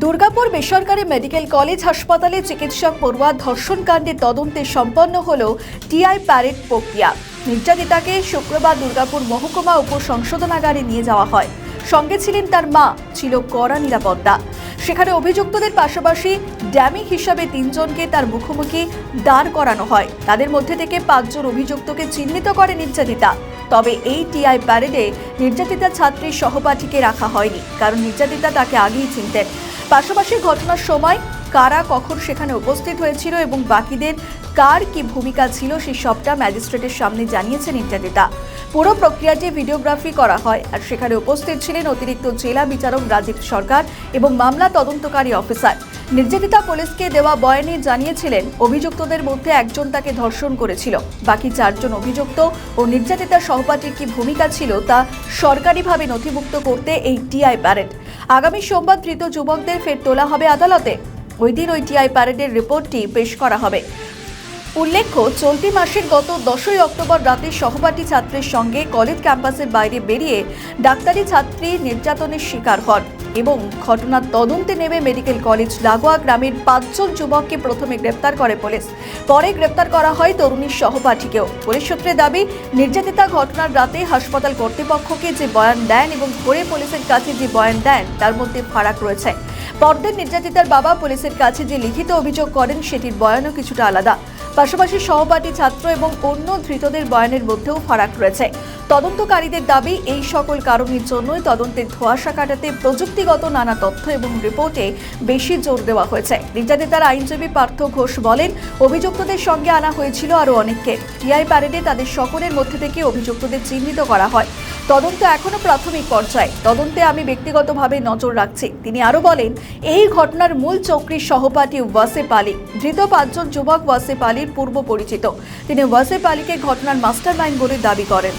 দুর্গাপুর বেসরকারি medical college হাসপাতালে চিকিৎসক পড়ুয়া ধর্ষণ কাণ্ডে তদন্তে সম্পন্ন হল টিআই প্যারেড প্রক্রিয়া। নির্যাতিতাকে শুক্রবার দুর্গাপুর মহকুমা উপসংশোধনাগারে নিয়ে যাওয়া হয়। সঙ্গে ছিলেন তার মা, ছিল কড়া নিরাপত্তা। সেখানে অভিযুক্তদের পাশাপাশি ড্যামি হিসাবে তিনজনকে তার মুখোমুখি দাঁড় করানো হয়। তাদের মধ্যে থেকে পাঁচজন অভিযুক্তকে চিহ্নিত করে নির্যাতিতা। তবে এই টিআই প্যারেডে নির্যাতিতা ছাত্রীর সহপাঠীকে রাখা হয়নি, কারণ নির্যাতিতা তাকে আগেই চিনতেন। পাশাপাশি ঘটনার সময় কারা কখন সেখানে উপস্থিত হয়েছিল এবং বাকিদের কার কি ভূমিকা ছিল সেই সবটা ম্যাজিস্ট্রেটের সামনে জানিয়েছেন নির্যাতিতা পুরো প্রক্রিয়াটি ভিডিওগ্রাফি করা হয় আর সেখানে উপস্থিত ছিলেন অতিরিক্ত জেলা বিচারক রাজীব সরকার এবং মামলা তদন্তকারী অফিসার। নির্যাতিতা পুলিশকে দেওয়া বয়ানে জানিয়েছিলেন, অভিযুক্তদের মধ্যে একজন তাকে ধর্ষণ করেছিল। বাকি চারজন অভিযুক্ত ও নির্যাতিতা সহপাঠীর কি ভূমিকা ছিল তা সরকারিভাবে নথিভুক্ত করতে এই টিআই প্যারেড আগামী সোমবার ধৃত যুবকদের ফের তোলা হবে আদালতে। ওই দিন ওই টিআই প্যারেডের রিপোর্টটি পেশ করা হবে। উল্লেখ্য, চলতি মাসের গত দশই অক্টোবর রাতে সহপাঠী ছাত্রের সঙ্গে কলেজ ক্যাম্পাসের বাইরে বেরিয়ে ডাক্তারি ছাত্রী নির্যাতনের শিকার হন। এবং ঘটনার তদন্তে নেমে মেডিকেল কলেজ লাগোয়া গ্রামের পাঁচজন যুবককে প্রথমে গ্রেপ্তার করে পুলিশ। পরে গ্রেপ্তার করা হয় তরুণীর সহপাঠীকেও। পুলিশ সূত্রে দাবি, নির্যাতিতা ঘটনার রাতে হাসপাতাল কর্তৃপক্ষকে যে বয়ান দেন এবং ভোরে পুলিশের কাছে যে বয়ান দেন, তার মধ্যে ফারাক রয়েছে। পরদিন নির্যাতিতার বাবা পুলিশের কাছে যে লিখিত অভিযোগ করেন, সেটির বয়ানও কিছুটা আলাদা। পাশাপাশি সহপাঠী ছাত্র এবং অন্য ধৃতদের বয়ানের মধ্যেও ফারাক রয়েছে। তদন্তকারীদের দাবি, এই সকল কারণের জন্যই তদন্তের ধোঁয়াশা কাটাতে প্রযুক্তিগত নানা তথ্য এবং রিপোর্টে বেশি জোর দেওয়া হয়েছে। নির্যাতিতার আইনজীবী পার্থ ঘোষ বলেন, অভিযুক্তদের সঙ্গে আনা হয়েছিল আরও অনেককে। টিআই প্যারেডে তাদের সকলের মধ্যে থেকে অভিযুক্তদের চিহ্নিত করা হয়। তদন্ত এখনও প্রাথমিক পর্যায়ে। তদন্তে আমি ব্যক্তিগতভাবে নজর রাখছি। তিনি আরও বলেন, এই ঘটনার মূল চক্রীর সহপাঠী ওয়াসেপ আলী। ধৃত পাঁচজন যুবক ওয়াসেপ আলীর পূর্ব পরিচিত তিনি ওয়াসেপ আলীকে ঘটনার মাস্টার মাইন্ড বলে দাবি করেন।